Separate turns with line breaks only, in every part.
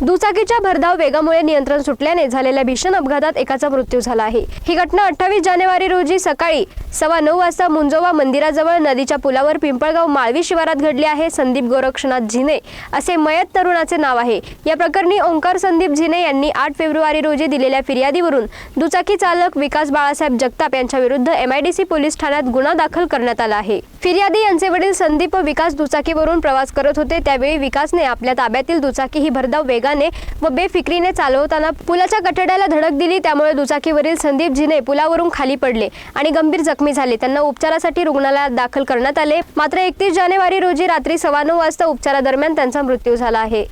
दुचाकीच्या भरधाव वेगामुळे नियंत्रण सुटल्याने झालेल्या भीषण अपघातात एकाचा मृत्यू झाला आहे. ही घटना अठ्ठावीस जानेवारी रोजी सकाळी सव्वा नऊ वाजता मुंजोवा मंदिराजवळ नदीच्या पुलावर पिंपळगाव माळवी शिवारात घडली आहे. संदीप गोरक्षनाथ झिने असे मयत तरुणाचे नाव आहे. या प्रकरणी ओंकार संदीप झिने यांनी आठ फेब्रुवारी रोजी दिलेल्या फिर्यादीवरून दुचाकी चालक विकास बाळासाहेब जगताप यांच्या विरुद्ध एमआयडीसी पोलीस ठाण्यात गुन्हा दाखल करण्यात आला आहे. फिर्यादी यांचे वडील संदीप विकास दुचाकीवरून प्रवास करत होते. त्यावेळी विकासने आपल्या ताब्यातील दुचाकी ही भरधाव वेगाने व बेफिक्रीने चालवताना पुलाच्या कठड्याला धडक दिली. त्यामुळे दुचाकीवरील संदीप पुलावरून खाली पडले आणि गंभीर जखमी झाले. त्यांना उपचारासाठी रुग्णालयात दाखल करण्यात आले. मात्र एकतीस जानेवारी रोजी रात्री सव्वा नऊ वाजता उपचारादरम्यान त्यांचा मृत्यू झाला आहे.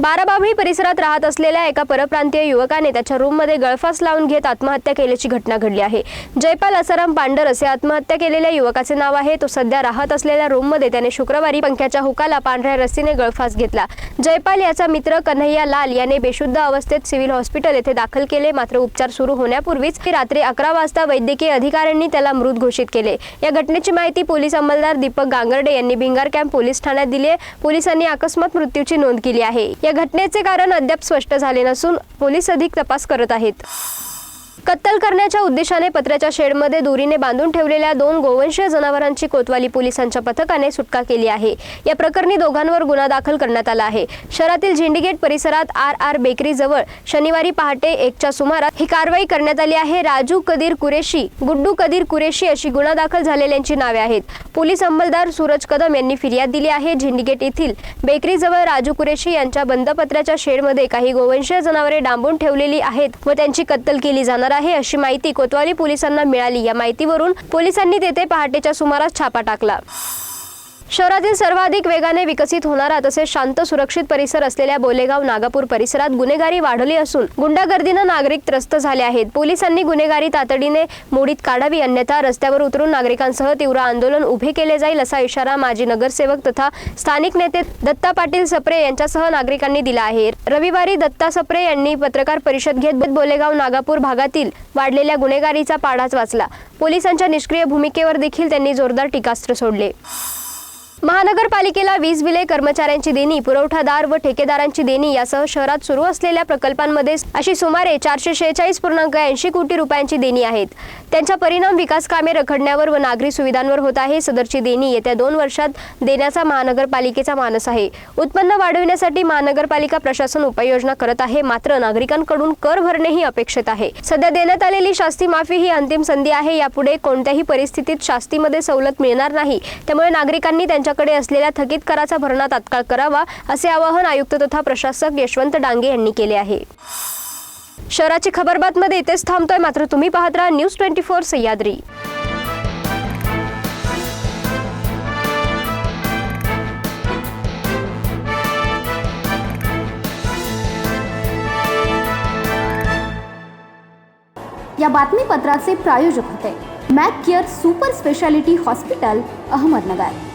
बाराबाभळी परिसरात राहत असलेल्या एका परप्रांतीय युवकाने त्याच्या रूममध्ये गळफास लावून घेत आत्महत्या केल्याची घटना घडली आहे. जयपाल असाराम पांडर असे आत्महत्या केलेल्या युवकाचे नाव आहे. तो सध्या राहत असलेल्या रूममध्ये त्याने शुक्रवारी पंख्याच्या हुकाला पांढऱ्या रस्सीने गळफास घेतला. जयपाल याचा मित्र कन्हैया लाल याने बेशुद्ध अवस्थेत सिव्हिल हॉस्पिटल येथे दाखल केले. मात्र उपचार सुरू होण्यापूर्वीच रात्री अकरा वाजता वैद्यकीय अधिकाऱ्यांनी त्याला मृत घोषित केले. या घटनेची माहिती पोलीस अंमलदार दीपक गांगर्डे यांनी भिंगार कॅम्प पोलीस ठाण्यात दिली आहे. पोलिसांनी अकस्मात मृत्यूची नोंद केली आहे. या घटनेचे कारण अद्याप स्पष्ट झाले नसून पोलीस अधिक तपास करत आहेत. कत्तल करण्याच्या उद्देशाने पत्र्याच्या शेडमध्ये दोरीने बांधून ठेवलेल्या दोन गोवंशीय जनावरांची कोतवाली पोलिसांच्या पथकाने सुटका केली आहे. या प्रकरणी दोघांवर गुन्हा दाखल करण्यात आला आहे. शहरातील झेंडीगेट परिसरात आर आर बेकरी जवळ शनिवारी पहाटे एकच्या सुमारास ही कारवाई करण्यात आली आहे. राजू कदीर कुरेशी गुड्डू कदीर कुरेशी अशी गुन्हा दाखल झालेल्यांची नावे आहेत. पोलीस अंमलदार सूरज कदम यांनी फिर्याद दिली आहे. झेंडीगेट येथील बेकरी जवळ राजू कुरेशी यांच्या बंदपत्र्याच्या शेडमध्ये काही गोवंशीय जनावरे डांबून ठेवलेली आहेत व त्यांची कत्तल केली जाणार आहे अशी माहिती कोतवाली पोलिसांना मिळाली. या माहितीवरून पोलिसांनी तेथे पहाटेच्या सुमारास छापा टाकला. शहरातील सर्वाधिक वेगाने विकसित होणारा तसेच शांत सुरक्षित परिसर असलेल्या बोलेगाव नागापूर परिसरात गुन्हेगारी वाढली असून गुंडागर्दीनं नागरिक त्रस्त झाले आहेत. पोलिसांनी गुन्हेगारी तातडीने मोडीत काढावी अन्यथा रस्त्यावर उतरून नागरिकांसह तीव्र आंदोलन उभे केले जाईल असा इशारा माजी नगरसेवक तथा स्थानिक नेते दत्ता पाटील सप्रे यांच्यासह नागरिकांनी दिला आहे. रविवारी दत्ता सप्रे यांनी पत्रकार परिषद घेत बोलेगाव नागापूर भागातील वाढलेल्या गुन्हेगारीचा पाढाच वाचला. पोलिसांच्या निष्क्रिय भूमिकेवर देखील त्यांनी जोरदार टीकास्त्र सोडले. महानगरपालिकेला वीज बिले कर्मचाऱ्यांची देणी पुरवठादार व ठेकेदारांची देणी यासह शहरात सुरू असलेल्या प्रकल्पांमध्ये अशी सुमारे चारशे शेहेचाळीस पूर्णांक ऐंशी कोटी रुपयांची देणी आहेत. त्यांचा परिणाम विकास कामे रखडण्यावर व नागरी सुविधांवर होत आहे. सदरची देणी येत्या दोन वर्षात देण्याचा महानगरपालिकेचा मानस आहे. उत्पन्न वाढविण्यासाठी महानगरपालिका प्रशासन उपाययोजना करत आहे. मात्र नागरिकांकडून कर भरणेही अपेक्षित आहे. सध्या देण्यात आलेली शास्ती माफी ही अंतिम संधी आहे. यापुढे कोणत्याही परिस्थितीत शास्तीमध्ये सवलत मिळणार नाही. त्यामुळे नागरिकांनी त्यांच्याकडे असलेल्या थकीत कराचा भरणा तात्काळ करावा असे आवाहन आयुक्त तथा प्रशासक यशवंत डांगे यांनी केले आहे. शहराची खबरबातमध्ये इथेच थांबतोय मात्र तुम्ही पाहत राहा न्यूज ट्वेंटी फोर सह्याद्री. या बातमीपत्राचे प्रायोजक होते. Mac care super speciality hospital Ahmednagar.